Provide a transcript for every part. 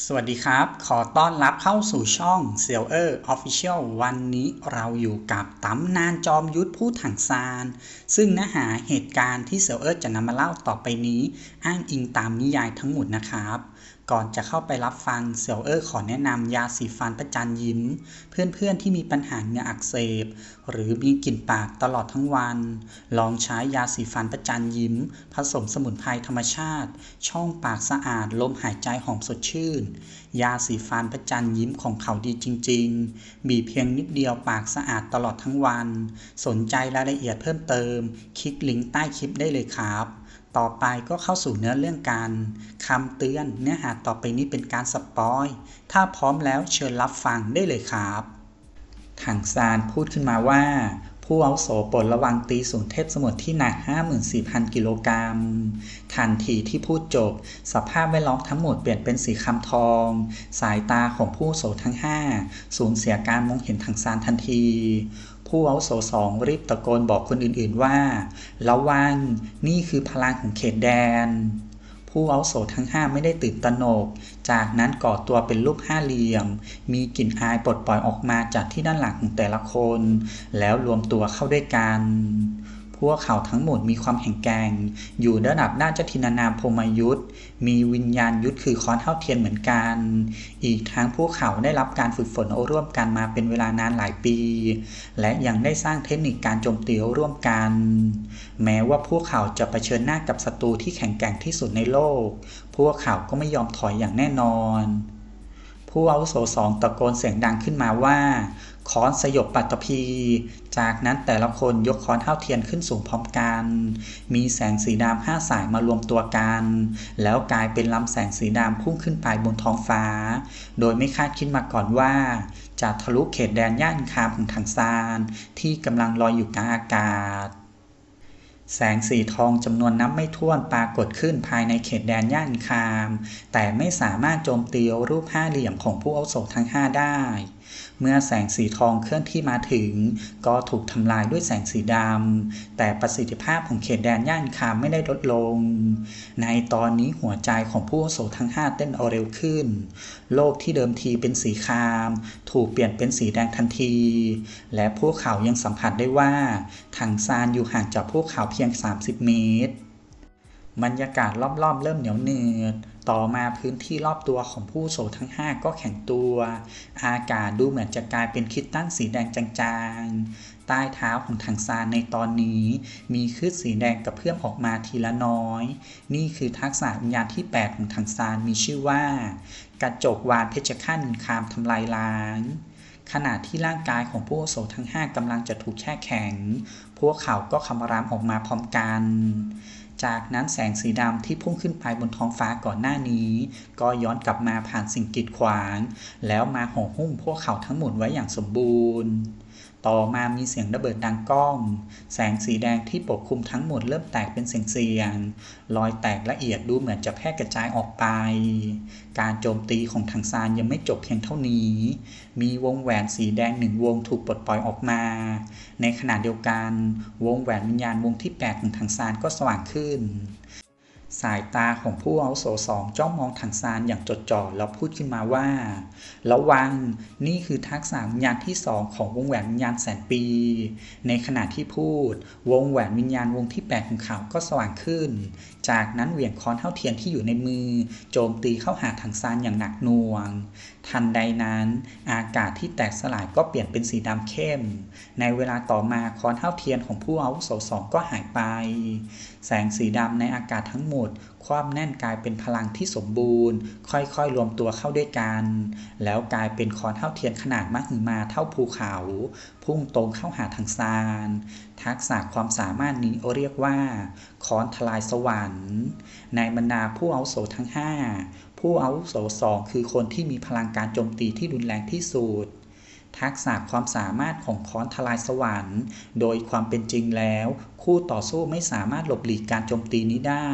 สวัสดีครับ ขอต้อนรับเข้าสู่ช่องเซลเออร์ออฟฟิเชียลวันนี้เราอยู่กับตำนานจอมยุทธผู้ถังซาน ซึ่งเนื้อหาเหตุการณ์ที่เซลเออร์จะนำมาเล่าต่อไปนี้ อ้างอิงตามนิยายทั้งหมดนะครับ ก่อนจะเข้าไปรับฟังเซลเออขอแนะนำยาสีฟันประจันยิ้ม เพื่อนๆที่มีปัญหาเหงื่ออักเสบ หรือมีกลิ่นปากตลอดทั้งวัน ลองใช้ยาสีฟันประจันยิ้ม ผสมสมุนไพรธรรมชาติ ช่องปากสะอาดลมหายใจหอมสดชื่น ยาสีฟันประจันยิ้มของเขาดีจริงๆบีบเพียงนิดเดียวปากสะอาดตลอดทั้งวัน สนใจรายละเอียดเพิ่มเติม คลิกลิงก์ใต้คลิปได้เลยครับ ต่อไปก็เข้าสู่เนื้อเรื่องกันคำเตือน เนื้อหาต่อไปนี้เป็นการสปอยถ้าพร้อมแล้วเชิญรับฟังได้เลยครับถังซานพูดขึ้นมาว่า ผู้เอาโสโปรดระวังตีศูนย์เทพสมุทรที่หนัก 54,000 กิโลกรัม ทันทีที่พูดจบ สภาพแวดล้อมทั้งหมดเปลี่ยนเป็นสีคำทอง สายตาของผู้โสทั้ง 5 สูญเสียการมองเห็นถังซานทันที ผู้อาวุโสสองรีบตะโกนบอกคนอื่นๆว่า ระวังนี่คือพลังของเขตแดน ผู้อาวุโสทั้งห้าไม่ได้ตื่นตระหนก จากนั้นก่อตัวเป็นรูปห้าเหลี่ยม มีกลิ่นอายปลดปล่อยออกมาจากที่ด้านหลังของแต่ละคน แล้วรวมตัวเข้าด้วยกัน พวกเขาทั้งหมดมีความแข็งแกร่ง อยู่ระดับด้านเจ้าทินานามพรหมยุทธมีวิญญาณยุทธคือค้อนเท่าเทียนเหมือนกัน อีกทั้งพวกเขาได้รับการฝึกฝนร่วมกันมาเป็นเวลานานหลายปี และยังได้สร้างเทคนิคการโจมตีร่วมกัน แม้ว่าพวกเขาจะเผชิญหน้ากับศัตรูที่แข็งแกร่งที่สุดในโลก พวกเขาก็ไม่ยอมถอยอย่างแน่นอน ผู้อาวุโสสองตะโกนเสียงดังขึ้นมาว่าค้อนสยบปัตตภี จากนั้นแต่ละคนยกค้อนเท่าเทียนขึ้นสูงพร้อมกัน มีแสงสีดำห้าสายมารวมตัวกัน แล้วกลายเป็นลำแสงสีดำพุ่งขึ้นไปบนท้องฟ้า โดยไม่คาดคิดมาก่อนว่า จะทะลุเขตแดนย่านคามของถังซาน ที่กำลังลอยอยู่กลางอากาศ แสงสีทองจำนวนนับไม่ถ้วนปรากฏขึ้นภายในเขตแดนย่านคาม แต่ไม่สามารถโจมตีรูปห้าเหลี่ยมของผู้อาวุโสทั้ง 5 ได้ เมื่อแสงสีทองเคลื่อนที่มาถึง ก็ถูกทำลายด้วยแสงสีดำ แต่ประสิทธิภาพของเขตแดนย่านคามไม่ได้ลดลง ในตอนนี้หัวใจของผู้โสทั้ง 5 เต้นเอาเร็วขึ้น โลกที่เดิมทีเป็นสีคาม ถูกเปลี่ยนเป็นสีแดงทันที และพวกเขายังสัมผัสได้ว่าถังซานอยู่ห่างจากพวกเขาเพียง 30 เมตร บรรยากาศรอบๆ เริ่มเหนียวเหนืดต่อมาพื้นที่รอบตัวของผู้โสทั้ง 5 ก็แข็งตัว อากาศดูเหมือนจะกลายเป็นคริสตัลสีแดงจางๆ ใต้เท้าของถังซานในตอนนี้ มีคลื่นสีแดงกระเพื่อมออกมาทีละน้อย นี่คือทักษะวิญญาณที่ 8 ของถังซานมีชื่อว่า กระจกวานเพชฌฆาตคามทำลายล้างขณะที่ร่างกายของผู้โสทั้ง 5กำลังจะถูกแช่แข็ง พวกเขาก็คำรามออกมาพร้อมกัน จากนั้นแสงสีดำที่พุ่งขึ้นไปบนท้องฟ้าก่อนหน้านี้ ก็ย้อนกลับมาผ่านสิ่งกีดขวาง แล้วมาห่อหุ้มพวกเขาทั้งหมดไว้อย่างสมบูรณ์ ต่อมามีเสียงระเบิดดังก้อง แสงสีแดงที่ปกคลุมทั้งหมดเริ่มแตกเป็นเสียงๆรอยแตกละเอียดดูเหมือนจะแพร่กระจายออกไป การโจมตีของถังซานยังไม่จบเพียงเท่านี้ มีวงแหวนสีแดงหนึ่งวงถูกปลดปล่อยออกมา ในขณะเดียวกัน วงแหวนวิญญาณวงที่8ของถังซานก็สว่างขึ้น สายตาของผู้อาวุโสสองจ้องมองถังซานอย่างจดจ่อแล้วพูดขึ้นมาว่า ระวังนี่คือทักษะวิญญาณที่สองของวงแหวนวิญญาณแสนปี ในขณะที่พูด วงแหวนวิญญาณวงที่8ของเขาก็สว่างขึ้น จากนั้นเหวี่ยงค้อนเท่าเทียนที่อยู่ในมือ โจมตีเข้าหาถังซานอย่างหนักหน่วง ทันใดนั้น อากาศที่แตกสลายก็เปลี่ยนเป็นสีดำเข้ม ในเวลาต่อมาค้อนเท่าเทียนของผู้อาวุโสสองก็หายไป แสงสีดำในอากาศทั้งหมด ความแน่นกลายเป็นพลังที่สมบูรณ์ ค่อยๆ รวมตัวเข้าด้วยกัน แล้วกลายเป็นคอนเท่าเทียนขนาดมหึมาเท่าภูเขา พุ่งตรงเข้าหาทางซาน ทักษะความสามารถนี้เรียกว่าคอนทลายสวรรค์ ในบรรดาผู้เอาโสทั้ง 5 ผู้เอาโสสองคือคนที่มีพลังการโจมตีที่รุนแรงที่สุด ทักษะความสามารถของค้อนทลายสวรรค์ โดยความเป็นจริงแล้ว คู่ต่อสู้ไม่สามารถหลบหลีกการโจมตีนี้ได้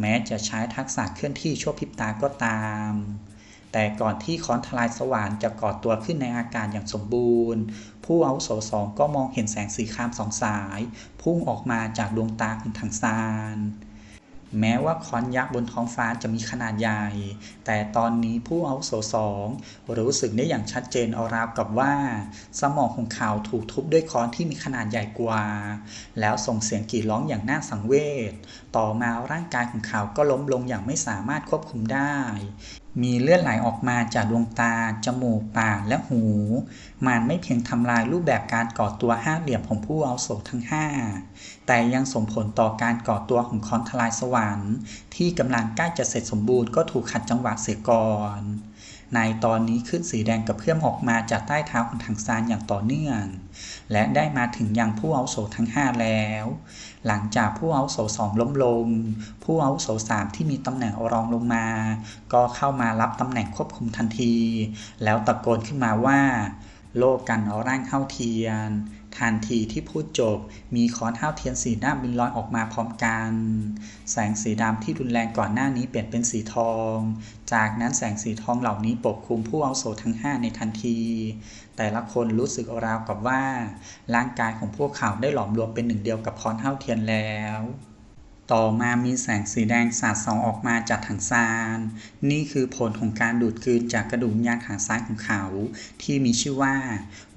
แม้จะใช้ทักษะเคลื่อนที่ชั่วพริบตาก็ตาม แต่ก่อนที่ค้อนทลายสว่านจะก่อตัวขึ้นในอากาศอย่างสมบูรณ์ ผู้อาวุโสสองก็มองเห็นแสงสีครามสองสาย พุ่งออกมาจากดวงตาของถังซาน แม้ว่าค้อนยักษ์บนท้องฟ้าจะมีขนาดใหญ่ แต่ตอนนี้ผู้อาวุโสสองรู้สึกได้อย่างชัดเจนเอาราวกับว่า สมองของเขาถูกทุบด้วยค้อนที่มีขนาดใหญ่กว่า แล้วส่งเสียงกรีดร้องอย่างน่าสังเวช ต่อมาร่างกายของเขาก็ล้มลงอย่างไม่สามารถควบคุมได้ มีเลือดไหลออกมาจากดวงตา จมูก ปาก และหู มันไม่เพียงทำลายรูปแบบการก่อตัวห้าเหลี่ยมของผู้อาวุโสทั้งห้าแต่ยังส่งผลต่อการก่อตัวของคอนทลายสวรรค์ ที่กำลังใกล้จะเสร็จสมบูรณ์ก็ถูกขัดจังหวะเสียก่อน ในตอนนี้ขึ้นสีแดงกับเพื่อมออกมาจากใต้เท้าของทางซานอย่างต่อเนื่อง และได้มาถึงยังผู้เอาโสทั้ง 5 แล้ว หลังจากผู้เอาโสสองล้มลง ผู้เอาโสสามที่มีตำแหน่งรองลงมา ก็เข้ามารับตำแหน่งควบคุมทันที แล้วตะโกนขึ้นมาว่า โลกกันเอาร่างเข้าเทียน ทันทีที่พูดจบ มีค้อนเท้าเทียนสีด้ามบินลอยออกมาพร้อมกัน แสงสีดำที่รุนแรงก่อนหน้านี้เปลี่ยนเป็นสีทอง จากนั้นแสงสีทองเหล่านี้ปกคลุมผู้เอาโสทั้ง 5 ในทันที แต่ละคนรู้สึกราวกับว่า ร่างกายของพวกเขาได้หลอมรวมเป็นหนึ่งเดียวกับค้อนเท้าเทียนแล้ว ต่อมามีแสงสีแดงสาดส่องออกมาจากถังซาน นี่คือผลของการดูดกลืนจากกระดูกวิญญาณขาซ้ายของเขา ที่มีชื่อว่า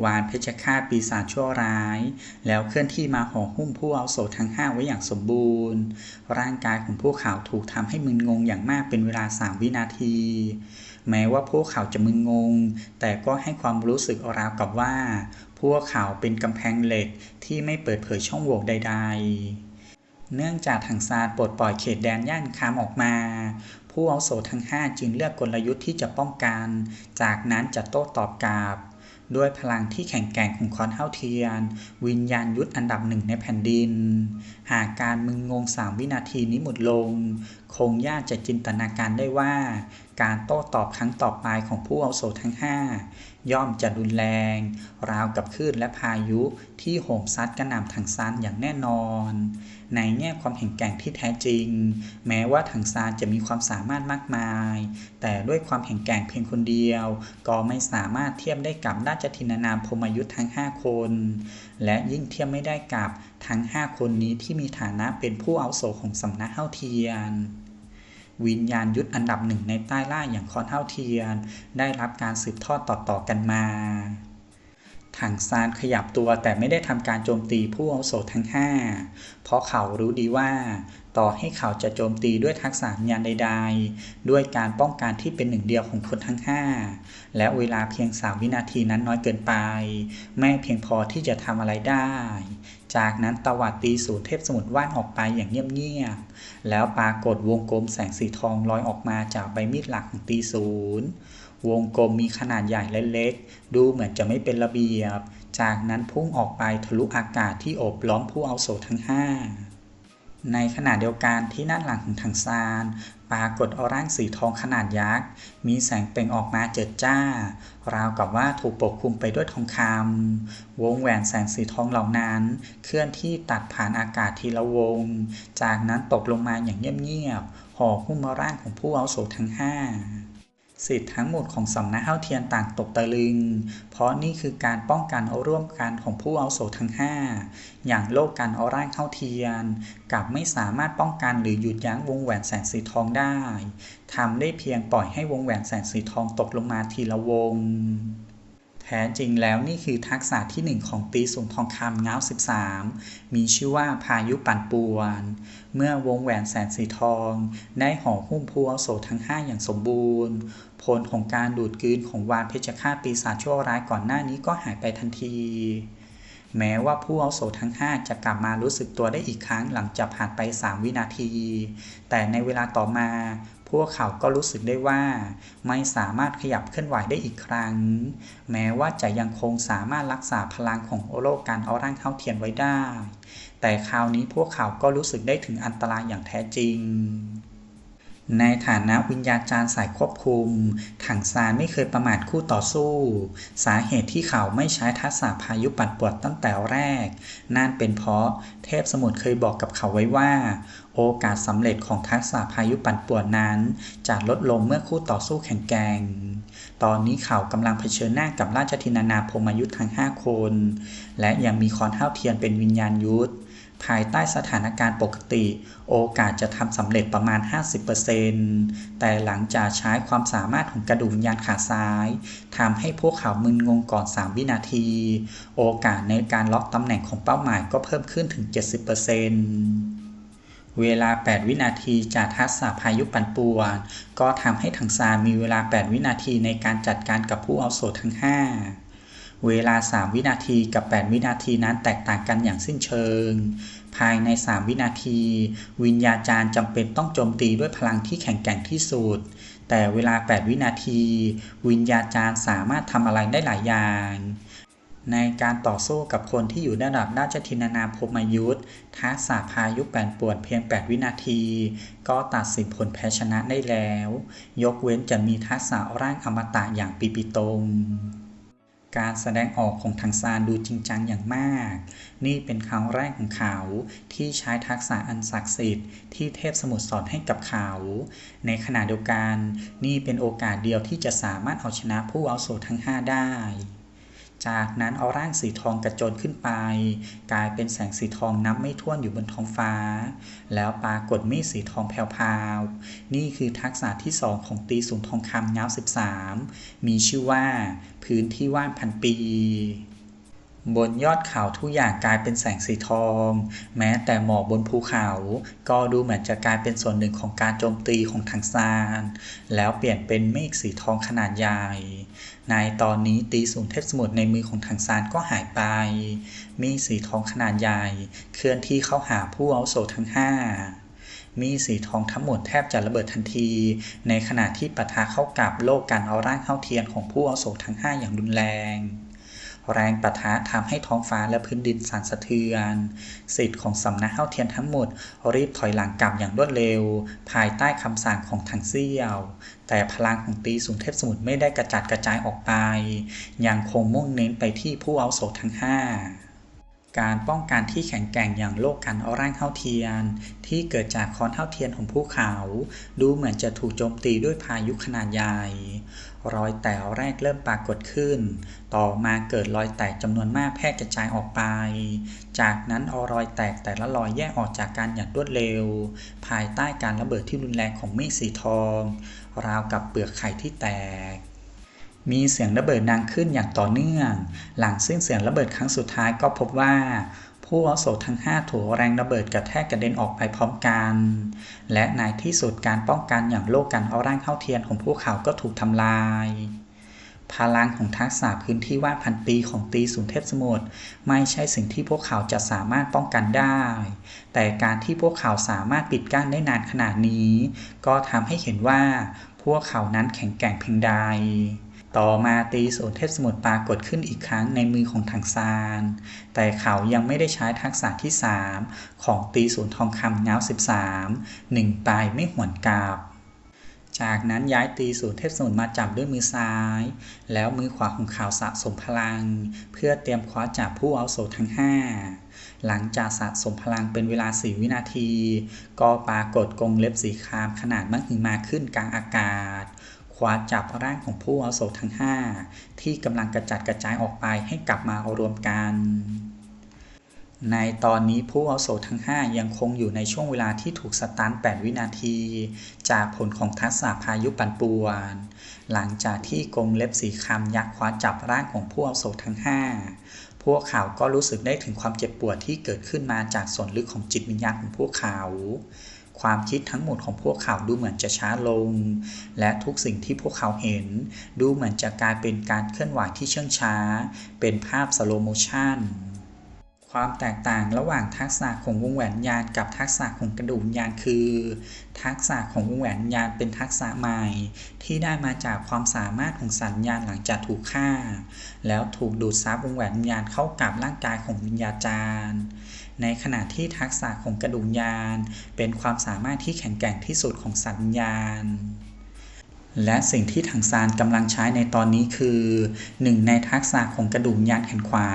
วานเพชฌฆาตปีศาจชั่วร้าย แล้วเคลื่อนที่มาห่อหุ้มผู้เอาโสทั้งห้าไว้อย่างสมบูรณ์ ร่างกายของพวกเขาถูกทำให้มึนงงอย่างมากเป็นเวลา3วินาที แม้ว่าพวกเขาจะมึนงง แต่ก็ให้ความรู้สึกราวกับว่า พวกเขาเป็นกำแพงเหล็กที่ไม่เปิดเผยช่องโหว่ใด ๆ เนื่องจากทางซานปลดปล่อยเขตแดนย่านคามออกมา ผู้อาวุโสทั้ง 5 จึงเลือกกลยุทธ์ที่จะป้องกัน จากนั้นจะโต้ตอบกลับด้วยพลังที่แข็งแกร่งของคอนเท่าเทียน วิญญาณยุทธอันดับหนึ่งในแผ่นดิน หากการมึงงง3วินาทีนี้หมดลง คงยากจะจินตนาการได้ว่า การโต้ตอบครั้งต่อไปของผู้อาโสทั้ง 5 ย่อมจะรุนแรง ราวกับคลื่นและพายุที่โหมซัดกระหน่ำถังซานอย่างแน่นอน ในแง่ความแข็งแกร่งที่แท้จริง แม้ว่าถังซานจะมีความสามารถมากมาย แต่ด้วยความแข็งแกร่งเพียงคนเดียว ก็ไม่สามารถเทียบได้กับราชทินานามพมยุทธ์ทั้ง 5 คน และยิ่งเทียบไม่ได้กับทั้ง 5 คนนี้ที่มีฐานะเป็นผู้เอาโสของสำนักเท่าเทียนวิญญาณยุทธอันดับหนึ่งในใต้ล่าอย่างคอนเท่าเทียน ได้รับการสืบทอดต่อๆกันมา ถังซานขยับตัวแต่ไม่ได้ทำการโจมตีผู้อาวุโสทั้ง 5 เพราะเขารู้ดีว่า ต่อให้เขาจะโจมตีด้วยทักษะวิญญาณใดๆ ด้วยการป้องกันที่เป็นหนึ่งเดียวของคนทั้ง 5 และเวลาเพียง 3 วินาทีนั้นน้อยเกินไป ไม่เพียงพอที่จะทำอะไรได้ จากนั้นตวัดตีศูนย์เทพสมุทรว่านออกไปอย่างเงียบๆแล้วปรากฏวงกลมแสงสีทองลอยออกมาจากใบมีดหลักของตีศูนย์ วงกลมมีขนาดใหญ่และเล็ก ดูเหมือนจะไม่เป็นระเบียบ จากนั้นพุ่งออกไปทะลุอากาศที่โอบล้อมผู้เอาโสทั้ง5ในขณะเดียวกันที่ด้านหลังของถังซานปรากฏอร่างสีทองขนาดยักษ์ มีแสงเปล่งออกมาเจิดจ้า ราวกับว่าถูกปกคลุมไปด้วยทองคำวงแหวนแสงสีทองเหล่านั้น เคลื่อนที่ตัดผ่านอากาศทีละวง จากนั้นตกลงมาอย่างเงียบๆห่อหุ้มร่างของผู้เอาโสทั้ง5 สิทธิ์ทั้งหมดของสำนักเท่าเทียนต่างตกตะลึง เพราะนี่คือการป้องกันร่วมกันของผู้เอาโสทั้ง 5 อย่างโลกการเอาร่างเท้าเทียนกลับไม่สามารถป้องกันหรือหยุดยั้งวงแหวนแสงสีทองได้ทำได้เพียงปล่อยให้วงแหวนแสงสีทองตกลงมาทีละวง แท้จริงแล้วนี่คือทักษะที่หนึ่งของตีสูงทองคำเงา13 มีชื่อว่าพายุปั่นป่วน เมื่อวงแหวนแสงสีทอง ได้ห่อหุ้มผู้อาวุโสทั้ง 5 อย่างสมบูรณ์ ผลของการดูดกลืนของวานเพชฌฆาตปีศาจชั่วร้ายก่อนหน้านี้ก็หายไปทันที แม้ว่าผู้เอาโสทั้ง 5 จะกลับมารู้สึกตัวได้อีกครั้งหลังจากผ่านไป 3 วินาที แต่ในเวลาต่อมา พวกเขาก็รู้สึกได้ว่า ไม่สามารถขยับเคลื่อนไหวได้อีกครั้ง แม้ว่าจะยังคงสามารถรักษาพลังของโอโลการเอาร่างเท่าเทียนไว้ได้ แต่คราวนี้พวกเขาก็รู้สึกได้ถึงอันตรายอย่างแท้จริงในฐานะวิญญาจารย์สายควบคุม ถังซานไม่เคยประมาทคู่ต่อสู้ สาเหตุที่เขาไม่ใช้ทักษะพายุปัดปวดตั้งแต่แรก นั่นเป็นเพราะเทพสมุทรเคยบอกกับเขาไว้ว่า โอกาสสำเร็จของทักษะพายุปั่นป่วนนั้น จะลดลงเมื่อคู่ต่อสู้แข็งแกร่ง ตอนนี้เขากำลังเผชิญหน้ากับราชธินานาพรหมยุทธ์ทั้ง 5 คน และยังมีคอนเท่าเทียนเป็นวิญญาณยุทธภายใต้สถานการณ์ปกติ โอกาสจะทำสำเร็จประมาณ 50%แต่หลังจากใช้ความสามารถของกระดูกวิญญาณขาซ้ายทำให้พวกเขามึนงงก่อน 3 วินาที โอกาสในการล็อกตำแหน่งของเป้าหมายก็เพิ่มขึ้นถึง 70% เวลา 8 วินาทีจากทักษะพายุปั่นป่วน ก็ทำให้ถังซานมีเวลา 8 วินาทีในการจัดการกับผู้เอาโสทั้ง 5เวลา 3 วินาทีกับ 8 วินาทีนั้นแตกต่างกันอย่างสิ้นเชิง ภายใน 3 วินาที วิญญาจารย์จำเป็นต้องโจมตีด้วยพลังที่แข็งแกร่งที่สุด แต่เวลา 8 วินาที วิญญาจารย์สามารถทำอะไรได้หลายอย่าง ในการต่อสู้กับคนที่อยู่ระดับราชทินานาพมยุทธทักษะพายุแปนป่วนเพียง 8 วินาที ก็ตัดสินผลแพ้ชนะได้แล้ว ยกเว้นจะมีทักษะร่างอมตะอย่างปีปิตงการแสดงออกของทางซานดูจริงจังอย่างมาก นี่เป็นครั้งแรกของเขาที่ใช้ทักษะอันศักดิ์สิทธิ์ที่เทพสมุทรสอนให้กับเขา ในขณะเดียวกัน นี่เป็นโอกาสเดียวที่จะสามารถเอาชนะผู้เอาโสทั้ง 5 ได้ จากนั้นเอาร่างสีทองกระโจนขึ้นไป กลายเป็นแสงสีทองนับไม่ถ้วนอยู่บนท้องฟ้า แล้วปรากฏมีดสีทองแผ่วๆนี่คือทักษะที่สองของตีสูงทองคำยาว13 มีชื่อว่า พื้นที่ว่างพันปีบนยอดเขาทุกอย่างกลายเป็นแสงสีทอง แม้แต่หมอกบนภูเขา ก็ดูเหมือนจะกลายเป็นส่วนหนึ่งของการโจมตีของทางซาน แล้วเปลี่ยนเป็นเมฆสีทองขนาดใหญ่ ในตอนนี้ตีสูงเทพสมุทรในมือของถังซานก็หายไป มีสีทองขนาดใหญ่ เคลื่อนที่เข้าหาผู้เอาโสทั้งห้ามีสีทองทั้งหมดแทบจะระเบิดทันที ในขณะที่ปะทะเข้ากับโลกการเอาร่างเข้าเทียนของผู้เอาโสทั้งห้าอย่างรุนแรง แรงปะทะทำให้ท้องฟ้าและพื้นดินสั่นสะเทือนสิทธิ์ของสำนักเข้าเทียนทั้งหมดรีบถอยหลังกลับอย่างรวดเร็ว ภายใต้คำสั่งของทางเซี่ยว แต่พลังของตีสูงเทพสมุทรไม่ได้กระจัดกระจายออกไป ยังคงมุ่งเน้นไปที่ผู้เอาโสทั้งห้าการป้องกันที่แข็งแกร่งอย่างโลกกันเอาร่างเท่าเทียน ที่เกิดจากค้อนเท่าเทียนของภูเขา ดูเหมือนจะถูกโจมตีด้วยพายุขนาดใหญ่ รอยแตกแรกเริ่มปรากฏขึ้น ต่อมาเกิดรอยแตกจำนวนมากแพร่กระจายออกไป จากนั้นอรอยแตกแต่ละรอยแยกออกจากกันอย่างรวดเร็ว ภายใต้การระเบิดที่รุนแรงของเมฆสีทอง ราวกับเปลือกไข่ที่แตกมีเสียงระเบิดดังขึ้นอย่างต่อเนื่อง หลังสิ้นเสียงระเบิดครั้งสุดท้ายก็พบว่า ผู้อาวุโสทั้ง 5 ถูกแรงระเบิดกระแทกกระเด็นออกไปพร้อมกัน และในที่สุดการป้องกันอย่างโลกกันเอาร่างเข้าเทียนของพวกเขาก็ถูกทำลาย พลังของทักษะพื้นที่ว่างพันปีของตีสูงเทพสมุทรไม่ใช่สิ่งที่พวกเขาจะสามารถป้องกันได้ แต่การที่พวกเขาสามารถปิดกั้นได้นานขนาดนี้ ก็ทำให้เห็นว่าพวกเขานั้นแข็งแกร่งเพียงใด ต่อมาตีโสเทพสมุทรปรากฏขึ้นอีกครั้งในมือของทางซาน แต่เขายังไม่ได้ใช้ทักษะที่ 3 ของตีศูนย์ทองคำเงา13หนึ่งปลายไม่หวนกลับ จากนั้นย้ายตีศูนเทพสมุทรมาจับด้วยมือซ้าย แล้วมือขวาของเขาสะสมพลัง เพื่อเตรียมคว้าจับผู้เอาโสทั้ง 5 หลังจากสะสมพลังเป็นเวลา4วินาที ก็ปรากฏกรงเล็บสีครามขนาดมั่งหือมาขึ้นกลางอากาศ คว้าจับร่างของผู้อาวุโสทั้ง 5 ที่กำลังกระจัดกระจายออกไปให้กลับมารวมกัน ในตอนนี้ผู้อาวุโสทั้ง 5 ยังคงอยู่ในช่วงเวลาที่ถูกสตาร์ท8วินาที จากผลของทักษะพายุปั่นป่วน หลังจากที่กงเล็บสีคำยักษ์คว้าจับร่างของผู้อาวุโสทั้ง 5 พวกเขาก็รู้สึกได้ถึงความเจ็บปวดที่เกิดขึ้นมาจากส่วนลึกของจิตวิญญาณของพวกเขา ความคิดทั้งหมดของพวกเขาดูเหมือนจะช้าลง และทุกสิ่งที่พวกเขาเห็น ดูเหมือนจะกลายเป็นการเคลื่อนไหวที่เชื่องช้า เป็นภาพสโลโมชัน ความแตกต่างระหว่างทักษะของวงแหวนยานกับทักษะของกระดูกยานคือ ทักษะของวงแหวนยานเป็นทักษะใหม่ ที่ได้มาจากความสามารถของสัญญาณหลังจากถูกฆ่า แล้วถูกดูดซับวงแหวนยานเข้ากับร่างกายของวิญญาจารย์ในขณะที่ทักษะของกระดูกยานเป็นความสามารถที่แข็งแกร่งที่สุดของสัญญาณ และสิ่งที่ถังซานกำลังใช้ในตอนนี้คือหนึ่งในทักษะของกระดูกยานแขนขวา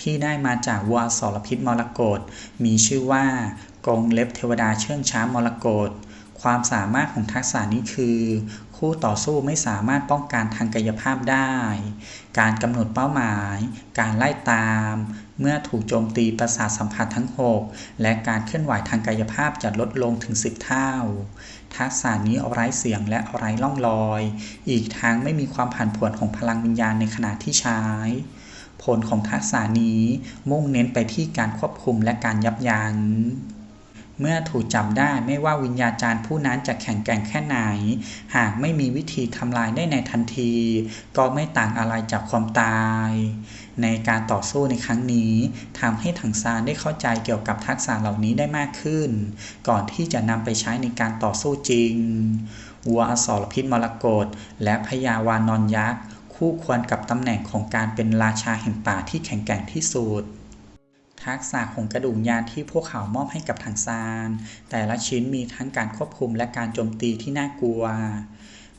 ที่ได้มาจากวัวสรพิษมรกตมีชื่อว่ากงเล็บเทวดาเชื่องช้ามรกตความสามารถของทักษะนี้คือ คู่ต่อสู้ไม่สามารถป้องกันทางกายภาพได้ การกำหนดเป้าหมาย การไล่ตาม เมื่อถูกโจมตีประสาทสัมผัสทั้ง 6 และการเคลื่อนไหวทางกายภาพจะลดลงถึง 10 เท่า ทักษะนี้เอาไร้เสียงและเอาไร้ล่องรอย อีกทั้งไม่มีความผันผวนของพลังวิญญาณในขณะที่ใช้ ผลของทักษะนี้มุ่งเน้นไปที่การควบคุมและการยับยัง้งเมื่อถูกจับได้ไม่ว่าวิญญาจารย์ผู้นั้นจะแข็งแกร่งแค่ไหน หากไม่มีวิธีทำลายได้ในทันที ก็ไม่ต่างอะไรจากความตาย ในการต่อสู้ในครั้งนี้ทำให้ถังซานได้เข้าใจเกี่ยวกับทักษะเหล่านี้ได้มากขึ้น ก่อนที่จะนำไปใช้ในการต่อสู้จริง วัวอสรพิษมรกตและพญาวานอนยักษ์ คู่ควรกับตำแหน่งของการเป็นราชาแห่งป่าที่แข็งแกร่งที่สุดทักษะของกระดูกยานที่พวกเขามอบให้กับถังซาน แต่ละชิ้นมีทั้งการควบคุมและการโจมตีที่น่ากลัว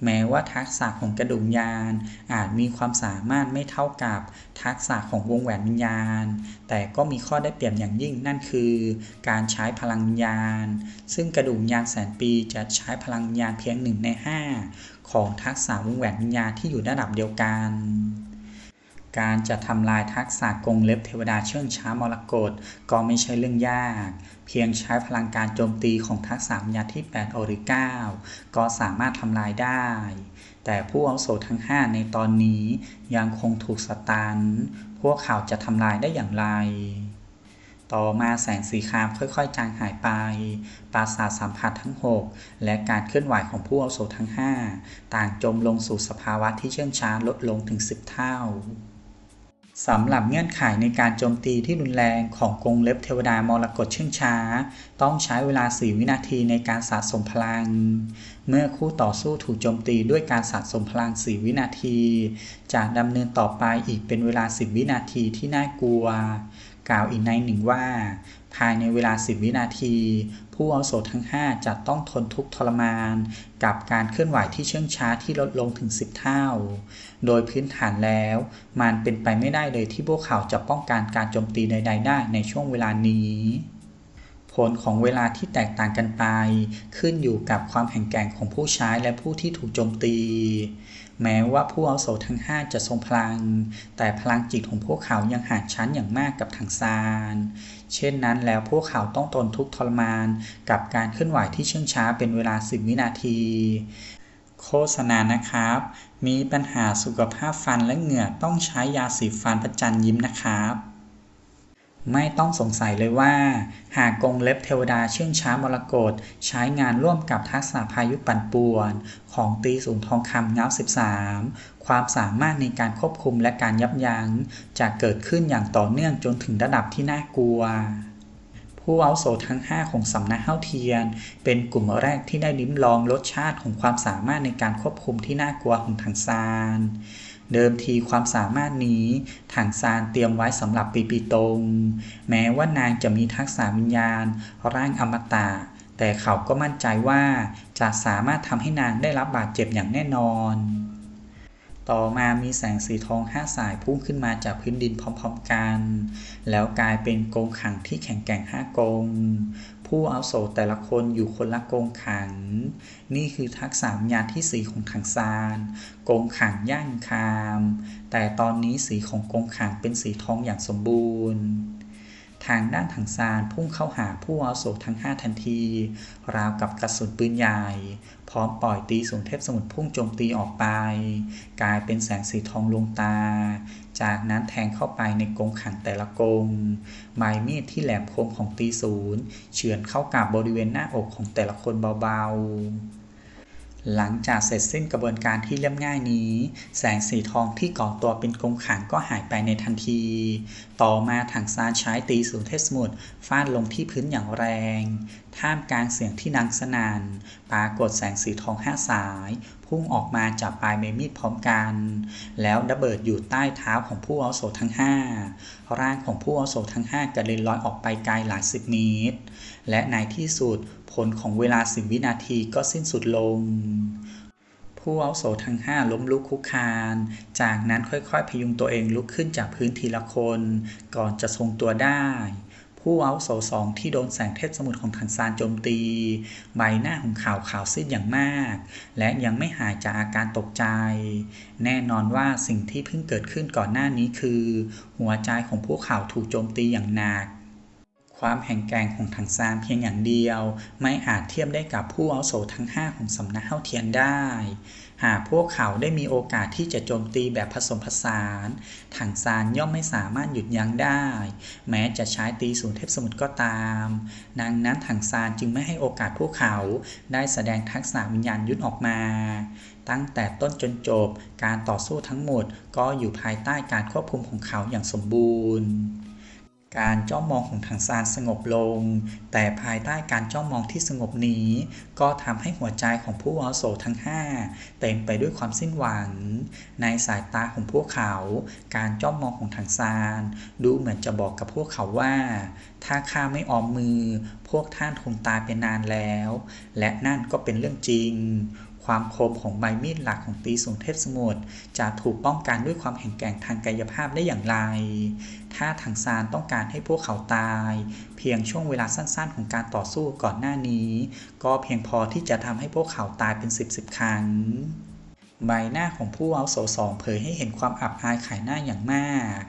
แม้ว่าทักษะของกระดูกยาน อาจมีความสามารถไม่เท่ากับทักษะของวงแหวนวิญญาณ แต่ก็มีข้อได้เปรียบอย่างยิ่งนั่นคือ การใช้พลังวิญาณซึ่งกระดูกยานแสนปีจะใช้พลังวิญาณเพียงหนึ่งในห้าของทักษะวงแหวนวิญญาณที่อยู่ระดับเดียวกัน การจะทำลายทักษะกงเล็บเทวดาเชื่องช้ามรกตก็ไม่ใช่เรื่องยาก เพียงใช้พลังการโจมตีของทักษะวิญญาที่ 8 หรือ 9 ก็สามารถทำลายได้ แต่ผู้อาโสทั้ง 5 ในตอนนี้ยังคงถูกสตัน พวกเขาจะทำลายได้อย่างไร ต่อมาแสงสีครามค่อยๆ จางหายไป ปราสาทสัมผัสทั้ง 6 และการเคลื่อนไหวของผู้อาโสทั้ง 5 ต่างจมลงสู่สภาวะที่เชื่องช้าลดลงถึง 10 เท่า สำหรับเงื่อนไขในการโจมตีที่รุนแรงของกรงเล็บเทวดามรกตเชื่องช้า ต้องใช้เวลา 4 วินาทีในการสะสมพลัง เมื่อคู่ต่อสู้ถูกโจมตีด้วยการสะสมพลัง 4 วินาที จะดำเนินต่อไปอีกเป็นเวลา 10 วินาทีที่น่ากลัว กล่าวอีกในหนึ่งว่า ภายในเวลา 10 วินาที ผู้อาวุโสทั้ง 5 จะต้องทนทุกข์ทรมาน กับการเคลื่อนไหวที่เชื่องช้าที่ลดลงถึง 10 เท่า โดยพื้นฐานแล้ว มันเป็นไปไม่ได้เลยที่พวกเขาจะป้องกันการโจมตีใดๆได้ในช่วงเวลานี้ ผลของเวลาที่แตกต่างกันไป ขึ้นอยู่กับความแข็งแกร่งของผู้ใช้และผู้ที่ถูกโจมตี แม้ว่าผู้อาโสทั้ง 5 จะทรงพลัง แต่พลังจิตของพวกเขายังห่างชั้นอย่างมากกับถังซาน เช่นนั้นแล้วพวกเขาต้องทนทุกข์ทรมาน กับการเคลื่อนไหวที่เชื่องช้าเป็นเวลา 10 วินาที โฆษณานะครับ มีปัญหาสุขภาพฟันและเหงือกต้องใช้ยาสีฟันประจันยิ้มนะครับ ไม่ต้องสงสัยเลยว่า หากกงเล็บเทวดาเชื่องช้ามรกตใช้งานร่วมกับทักษะพายุปั่นป่วน ของตีสูงทองคำเงา13 ความสามารถในการควบคุมและการยับยั้ง จะเกิดขึ้นอย่างต่อเนื่องจนถึงระดับที่น่ากลัว ผู้เอาโสทั้ง 5 ของสำนักเฮ้าเทียน เป็นกลุ่มแรกที่ได้ลิ้มลองรสชาติของความสามารถในการควบคุมที่น่ากลัวของถังซาน เดิมทีความสามารถนี้ถังซานเตรียมไว้สำหรับปีปีตง แม้ว่านางจะมีทักษะวิญญาณ ร่างอมตะแต่เขาก็มั่นใจว่าจะสามารถทำให้นางได้รับบาดเจ็บอย่างแน่นอน ต่อมามีแสงสีทองห้าสายพุ่งขึ้นมาจากพื้นดินพร้อมๆกัน แล้วกลายเป็นกงขังที่แข็งแกร่งห้ากง ผู้อาโสแต่ละคนอยู่คนละกงขัง นี่คือทักษะวิญญาณที่สีของถังซานกงขังย่างคาม แต่ตอนนี้สีของกงขังเป็นสีทองอย่างสมบูรณ์ ทางด้านถังซานพุ่งเข้าหาผู้อาวุโสทั้ง5ทันที ราวกับกระสุนปืนใหญ่ พร้อมปล่อยตีสูงเทพสมุทรพุ่งโจมตีออกไป กลายเป็นแสงสีทองลวงตา จากนั้นแทงเข้าไปในกรงขังแต่ละกรงใบมีดที่แหลมคมของตีศูนย์เฉือนเข้ากับบริเวณหน้าอกของแต่ละคนเบาๆ หลังจากเสร็จสิ้นกระบวนการที่เรียบง่ายนี้ แสงสีทองที่ก่อตัวเป็นกรงขังก็หายไปในทันที ต่อมาถังซานใช้ตีสูนย์เทสมุทรฟาดลงที่พื้นอย่างแรง ท่ามกลางเสียงที่ดังสนัน่นปรากฏแสงสีทองห้าสาย พุ่งออกมาจากปลายใบมีดพร้อมกัน แล้วระเบิดอยู่ใต้เท้าของผู้อาโสทั้งห้าร่างของผู้อาโสทั้งห้ากระเด็นลอยออกไปไกลหลายสิบเมตร และในที่สุดผลของเวลาสิบวินาทีก็สิ้นสุดลงผู้อาโสทั้ง5ล้มลุกคุกคาน จากนั้นค่อยๆ พยุงตัวเองลุกขึ้นจากพื้นทีละคน ก่อนจะทรงตัวได้ ผู้อาวุโสสองที่โดนแสงเทพสมุทรของถังซานโจมตี ใบหน้าของข่าวขาวซีดอย่างมาก และยังไม่หายจากอาการตกใจ แน่นอนว่าสิ่งที่เพิ่งเกิดขึ้นก่อนหน้านี้คือ หัวใจของพวกเขาวถูกโจมตีอย่างหนักความแห่งแกร่งของถังซานเพียงอย่างเดียว ไม่อาจเทียบได้กับผู้อาวุโสทั้ง 5 ของสำนักเฮาเทียนได้ หากพวกเขาได้มีโอกาสที่จะโจมตีแบบผสมผสานถังซานย่อมไม่สามารถหยุดยั้งได้ แม้จะใช้ตีศูนย์เทพสมุทรก็ตาม ดังนั้นถังซานจึงไม่ให้โอกาสพวกเขาได้แสดงทักษะวิญญาณยุทธออกมา ตั้งแต่ต้นจนจบการต่อสู้ทั้งหมดก็อยู่ภายใต้การควบคุมของเขาอย่างสมบูรณ์ การจ้องมองของถังซานสงบลง แต่ภายใต้การจ้องมองที่สงบนี้ ก็ทำให้หัวใจของผู้อาวุโสทั้งห้าเต็มไปด้วยความสิ้นหวัง ในสายตาของพวกเขา การจ้องมองของถังซาน ดูเหมือนจะบอกกับพวกเขาว่า ถ้าข้าไม่ออมมือ พวกท่านคงตายไปนานแล้ว และนั่นก็เป็นเรื่องจริง ความคมของใบมีดหลักของตีสูงเทพสมุทรจะถูกป้องกันด้วยความแข็งแกร่งทางกายภาพได้อย่างไร ถ้าถังซานต้องการให้พวกเขาตาย เพียงช่วงเวลาสั้นๆ ของการต่อสู้ก่อนหน้านี้ ก็เพียงพอที่จะทำให้พวกเขาตายเป็นสิบสครั้งใบหน้าของผู้เอาโสสองเผยให้เห็นความอับอายขายหน้าอย่างมาก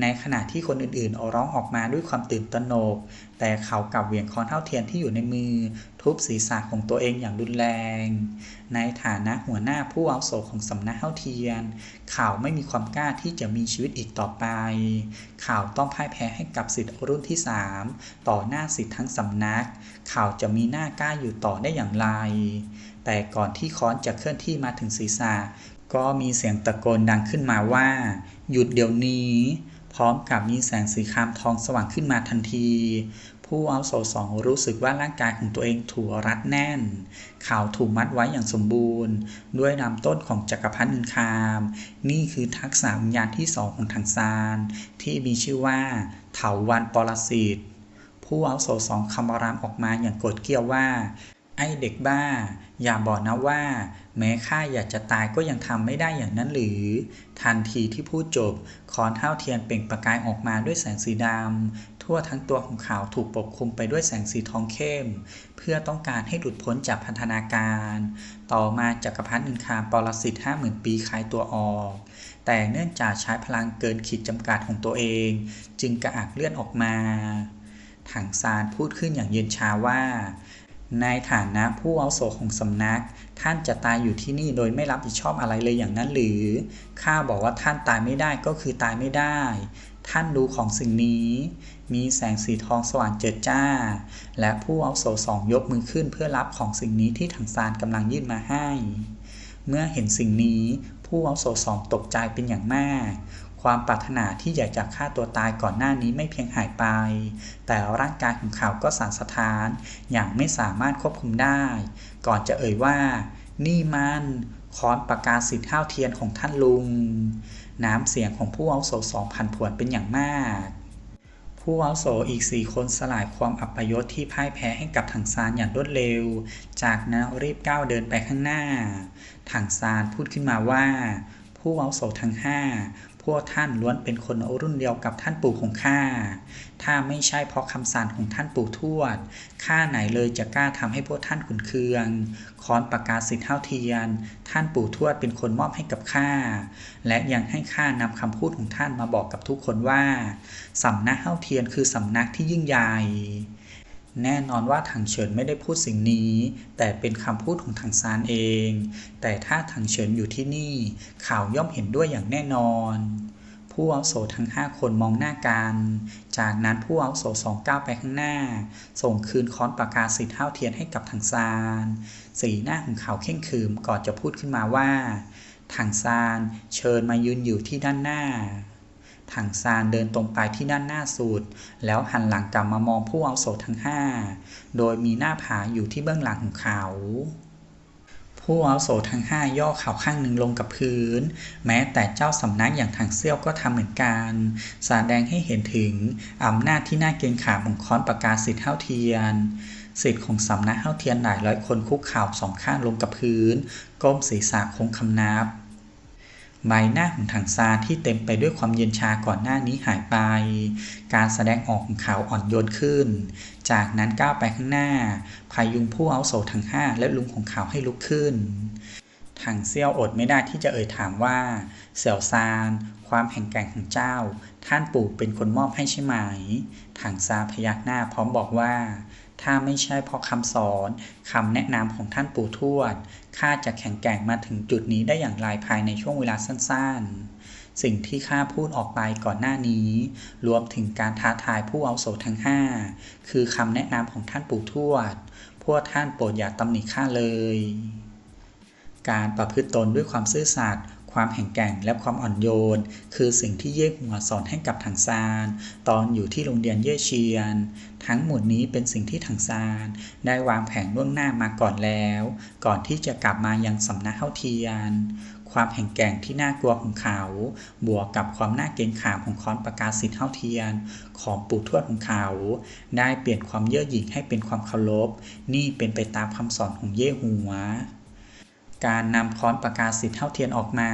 ในขณะที่คนอื่นๆร้องออกมาด้วยความตื่นตระหนก แต่เขากลับเหวี่ยงค้อนเท่าเทียนที่อยู่ในมือ ทุบศีรษะของตัวเองอย่างรุนแรง ในฐานะหัวหน้าผู้อาวุโสของสำนักเท่าเทียน เข่าไม่มีความกล้าที่จะมีชีวิตอีกต่อไป เข่าต้องพ่ายแพ้ให้กับสิทธิ์รุ่นที่ 3 ต่อหน้าสิทธิ์ทั้งสำนัก เข่าจะมีหน้ากล้าอยู่ต่อได้อย่างไร แต่ก่อนที่ค้อนจะเคลื่อนที่มาถึงศีรษะก็มีเสียงตะโกนดังขึ้นมาว่า หยุดเดี๋ยวนี้ พร้อมกับมีแสงสีครามทองสว่างขึ้นมาทันที ผู้อาวุโสสองรู้สึกว่าร่างกายของตัวเองถูกรัดแน่น ข่าวถูกมัดไว้อย่างสมบูรณ์ ด้วยลำต้นของจักรพรรดิอินคาม นี่คือทักษะวิญญาณที่สองของทางซาน ที่มีชื่อว่า เถาวันปรสิตผู้อาวุโสสองคำรามออกมาอย่างโกรธเกรี้ยวว่า ไอ้เด็กบ้า อย่าบอกนะว่า แม้ข้าอยากจะตายก็ยังทำไม่ได้อย่างนั้นหรือ ทันทีที่พูดจบคอนเท่าเทียนเปล่งประกายออกมาด้วยแสงสีดำทั่วทั้งตัวของเขาถูกปกคลุมไปด้วยแสงสีทองเข้ม เพื่อต้องการให้หลุดพ้นจากพันธนาการ ต่อมาจักรพรรดิอินคาปรสิตห้าหมื่นปีคลายตัวออก แต่เนื่องจากใช้พลังเกินขีดจำกัดของตัวเอง จึงกระอักเลื่อนออกมา ถังซานพูดขึ้นอย่างเย็นชาว่า ในฐานะผู้อาวุโสของสำนัก ท่านจะตายอยู่ที่นี่โดยไม่รับผิดชอบอะไรเลยอย่างนั้นหรือ ข้าบอกว่าท่านตายไม่ได้ก็คือตายไม่ได้ ท่านดูของสิ่งนี้ มีแสงสีทองสว่างเจิดจ้า และผู้อาวุโสสองยกมือขึ้นเพื่อรับของสิ่งนี้ที่ถังซานกำลังยื่นมาให้ เมื่อเห็นสิ่งนี้ผู้อาวุโสสองตกใจเป็นอย่างมาก ความปรารถนาที่อยากจะฆ่าตัวตายก่อนหน้านี้ไม่เพียงหายไป แต่ร่างกายของเขาก็สั่นสะท้าน อย่างไม่สามารถควบคุมได้ ก่อนจะเอ่ยว่า นี่มันค้อนประกาศสิทธิ์เท่าเทียนของท่านลุง น้ำเสียงของผู้อาวุโสสองพันผวนเป็นอย่างมาก ผู้อาวุโสอีกสี่คนสลายความอัปยศที่พ่ายแพ้ให้กับถังซานอย่างรวดเร็ว จากนั้นรีบก้าวเดินไปข้างหน้า ถังซานพูดขึ้นมาว่า ผู้อาวุโสทั้งห้า พวกท่านล้วนเป็นคนรุ่นเดียวกับท่านปู่ของข้า ถ้าไม่ใช่เพราะคำสั่งของท่านปู่ทวด ข้าไหนเลยจะกล้าทำให้พวกท่านขุนเคือง คอนประกาศสิทธิ์เท่าเทียน ท่านปู่ทวดเป็นคนมอบให้กับข้า และยังให้ข้านำคำพูดของท่านมาบอกกับทุกคนว่า สำนักเท่าเทียนคือสำนักที่ยิ่งใหญ่ แน่นอนว่าถังเฉินไม่ได้พูดสิ่งนี้ แต่เป็นคำพูดของถังซานเอง แต่ถ้าถังเฉินอยู่ที่นี่ ข่าวย่อมเห็นด้วยอย่างแน่นอน ผู้อาวุโสทั้งห้าคนมองหน้ากัน จากนั้นผู้อาวุโสสองก้าวไปข้างหน้า ส่งคืนค้อนปากกาสีเท่าเทียนให้กับถังซาน สีหน้าของเขาเข่งขืมก่อนจะพูดขึ้นมาว่าถังซานเชิญมายืนอยู่ที่ด้านหน้า ถังซานเดินตรงไปที่ด้านหน้าสุด แล้วหันหลังกลับมามองผู้อาวุโสทั้งห้า โดยมีหน้าผาอยู่ที่เบื้องหลังของเขา ผู้อาวุโสทั้งห้าย่อเข่าข้างหนึ่งลงกับพื้น แม้แต่เจ้าสำนักอย่างถังเซี่ยวก็ทำเหมือนกัน แสดงให้เห็นถึงอำนาจที่น่าเกรงขามของค้อนประกาศสิทธิ์เท่าเทียนสิทธิ์ของสำนักเท่าเทียนหลายร้อยคนคุกเข่าสองข้างลงกับพื้น ก้มศีรษะคงคำนับ ใบหน้าของถังซานที่เต็มไปด้วยความเย็นชาก่อนหน้านี้หายไป การแสดงออกของเขาอ่อนโยนขึ้น จากนั้นก้าวไปข้างหน้า พายุงผู้เอาวุโสทั้งห้าและลุงของเขาให้ลุกขึ้น ถังเซี่ยวอดไม่ได้ที่จะเอ่ยถามว่า เสี่ยวซาน ความแห่งแกร่งของเจ้า ท่านปู่เป็นคนมอบให้ใช่ไหม ถังซาพยักหน้าพร้อมบอกว่าถ้าไม่ใช่เพราะคำสอนคำแนะนำของท่านปู่ทวด ข้าจะแข็งแกร่งมาถึงจุดนี้ได้อย่างไรภายในช่วงเวลาสั้นๆ สิ่งที่ข้าพูดออกไปก่อนหน้านี้ รวมถึงการท้าทายผู้เอาโสทั้งห้าคือคำแนะนำของท่านปู่ทวด พวกท่านโปรดอย่าตำหนิข้าเลย การประพฤติตนด้วยความซื่อสัตย์ ความแห่งแกร่งและความอ่อนโยน คือสิ่งที่เย่หัวสอนให้กับถังซาน ตอนอยู่ที่โรงเรียนเย่เชียน ทั้งหมดนี้เป็นสิ่งที่ถังซาน ได้วางแผนล่วงหน้ามาก่อนแล้ว ก่อนที่จะกลับมายังสำนักเท่าเทียน ความแห่งแกร่งที่น่ากลัวของเขา บวกกับความน่าเกรงขามของคอนประกาศสิทธิ์เท่าเทียน ของปู่ทวดของเขา ได้เปลี่ยนความเย่อหยิ่งให้เป็นความเคารพ นี่เป็นไปตามคำสอนของเย่หัว การนำค้อนประกาศสิทธิ์เท่าเทียนออกมา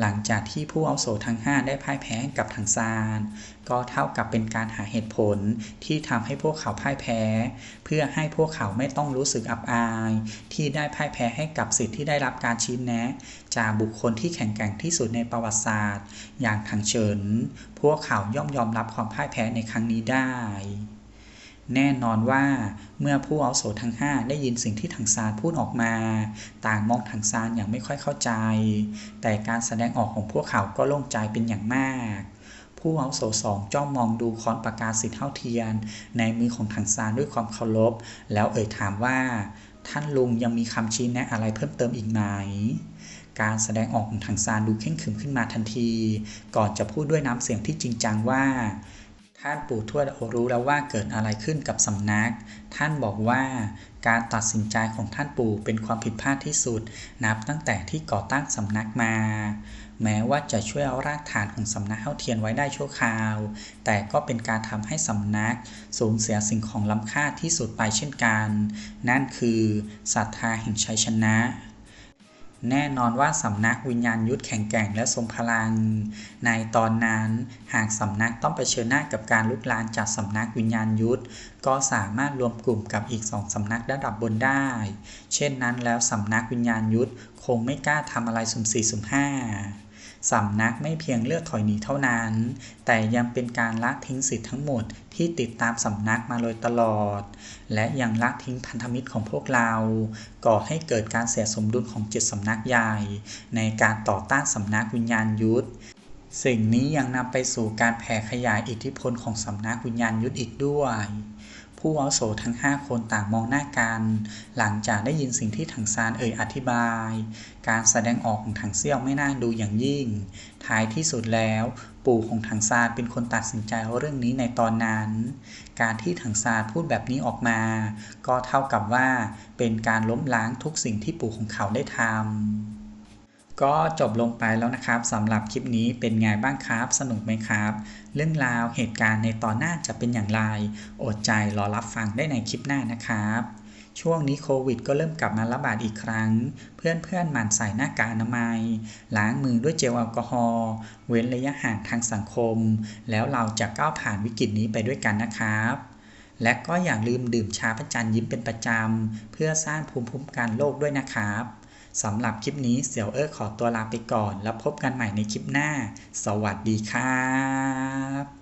หลังจากที่ผู้อาโสทั้ง 5 ได้พ่ายแพ้กับทางซาน ก็เท่ากับเป็นการหาเหตุผลที่ทำให้พวกเขาพ่ายแพ้ เพื่อให้พวกเขาไม่ต้องรู้สึกอับอาย ที่ได้พ่ายแพ้ให้กับสิทธิ์ที่ได้รับการชี้แนะ จากบุคคลที่แข็งแกร่งที่สุดในประวัติศาสตร์ อย่างทางเฉิน พวกเขาย่อมยอมรับความพ่ายแพ้ในครั้งนี้ได้ แน่นอนว่าเมื่อผู้อาวุโสทั้ง 5 ได้ยินสิ่งที่ถังซานพูดออกมา ต่างมองถังซานอย่างไม่ค่อยเข้าใจ แต่การแสดงออกของพวกเขาก็โล่งใจเป็นอย่างมาก ผู้อาวุโสสองจ้องมองดูคอนประกาศสิทธิ์เท่าเทียน ในมือของถังซานด้วยความเคารพ แล้วเอ่ยถามว่า ท่านลุงยังมีคำชี้แนะอะไรเพิ่มเติมอีกไหมการแสดงออกของถังซานดูเข่งขึมขึ้นมาทันที ก่อนจะพูดด้วยน้ำเสียงที่จริงจังว่า ท่านปู่ทวดรู้แล้วว่าเกิดอะไรขึ้นกับสำนัก ท่านบอกว่าการตัดสินใจของท่านปู่เป็นความผิดพลาดที่สุด นับตั้งแต่ที่ก่อตั้งสำนักมา แม้ว่าจะช่วยเอารากฐานของสำนักเข้าเทียนไว้ได้ชั่วคราว แต่ก็เป็นการทำให้สำนัก สูญเสียสิ่งของล้ำค่าที่สุดไปเช่นกัน นั่นคือศรัทธาแห่งชัยชนะ แน่นอนว่าสำนักวิญญาณยุทธแข็งแกร่งและทรงพลัง ในตอนนั้นหากสำนักต้องเผชิญหน้ากับการลุกลามจากสำนักวิญญาณยุทธก็สามารถรวมกลุ่มกับอีกสองสำนักระดับบนได้ เช่นนั้นแล้วสำนักวิญญาณยุทธคงไม่กล้าทำอะไรสุ่มสี่สุ่มห้า สำนักไม่เพียงเลือกถอยหนีเท่านั้น แต่ยังเป็นการละทิ้งสิทธิ์ทั้งหมดที่ติดตามสำนักมาโดยตลอด และยังละทิ้งพันธมิตรของพวกเรา ก่อให้เกิดการเสียสมดุลของเจ็ดสำนักใหญ่ ในการต่อต้านสำนักวิญญาณยุทธสิ่งนี้ยังนำไปสู่การแผ่ขยายอิทธิพลของสำนักวิญญาณยุทธอีกด้วย ผู้อาวุโสทั้ง 5 คนต่างมองหน้ากัน หลังจากได้ยินสิ่งที่ถังซานเอ่ยอธิบาย การแสดงออกของถังเซี่ยวไม่น่าดูอย่างยิ่ง ท้ายที่สุดแล้ว ปู่ของถังซานเป็นคนตัดสินใจเรื่องนี้ในตอนนั้น การที่ถังซานพูดแบบนี้ออกมา ก็เท่ากับว่าเป็นการล้มล้างทุกสิ่งที่ปู่ของเขาได้ทำ ก็จบลงไปแล้วนะครับสำหรับคลิปนี้เป็นไงบ้างครับ สนุกไหมครับ เรื่องราวเหตุการณ์ในตอนหน้าจะเป็นอย่างไรอดใจรอรับฟังได้ในคลิปหน้านะครับช่วงนี้โควิดก็เริ่มกลับมาระบาดอีกครั้ง เพื่อนๆหมั่นใส่หน้ากากอนามัย ล้างมือด้วยเจลแอลกอฮอล์เว้นระยะห่างทางสังคม แล้วเราจะก้าวผ่านวิกฤตนี้ไปด้วยกันนะครับ และก็อย่าลืมดื่มชาพระจันทร์ยิ้มเป็นประจำ เพื่อสร้างภูมิคุ้มกันโรคด้วยนะครับ สำหรับคลิปนี้เสี่ยวเอ้อขอตัวลาไปก่อน แล้วพบกันใหม่ในคลิปหน้า สวัสดีครับ